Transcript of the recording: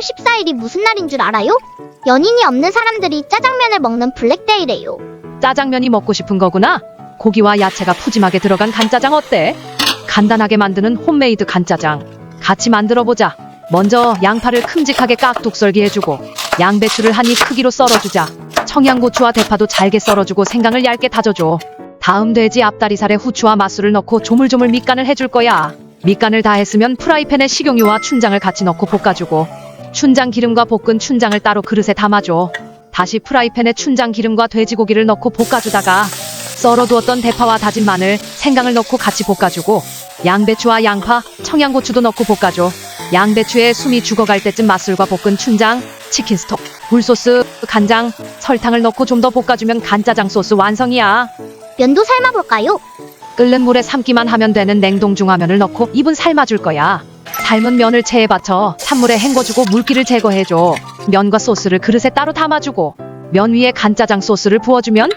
12월 14일이 무슨 날인 줄 알아요? 연인이 없는 사람들이 짜장면을 먹는 블랙데이래요. 짜장면이 먹고 싶은 거구나. 고기와 야채가 푸짐하게 들어간 간짜장 어때? 간단하게 만드는 홈메이드 간짜장. 같이 만들어 보자. 먼저 양파를 큼직하게 깍둑 썰기 해주고 양배추를 한 입 크기로 썰어주자. 청양고추와 대파도 잘게 썰어주고 생강을 얇게 다져줘. 다음 돼지 앞다리살에 후추와 맛술을 넣고 조물조물 밑간을 해줄 거야. 밑간을 다 했으면 프라이팬에 식용유와 춘장을 같이 넣고 볶아주고 춘장 기름과 볶은 춘장을 따로 그릇에 담아줘. 다시 프라이팬에 춘장 기름과 돼지고기를 넣고 볶아주다가 썰어두었던 대파와 다진 마늘, 생강을 넣고 같이 볶아주고 양배추와 양파, 청양고추도 넣고 볶아줘. 양배추에 숨이 죽어갈 때쯤 맛술과 볶은 춘장, 치킨 스톡, 굴소스, 간장, 설탕을 넣고 좀 더 볶아주면 간짜장 소스 완성이야. 면도 삶아볼까요? 끓는 물에 삶기만 하면 되는 냉동 중화면을 넣고 2분 삶아줄 거야. 삶은 면을 체에 받쳐 찬물에 헹궈주고 물기를 제거해줘. 면과 소스를 그릇에 따로 담아주고 면 위에 간짜장 소스를 부어주면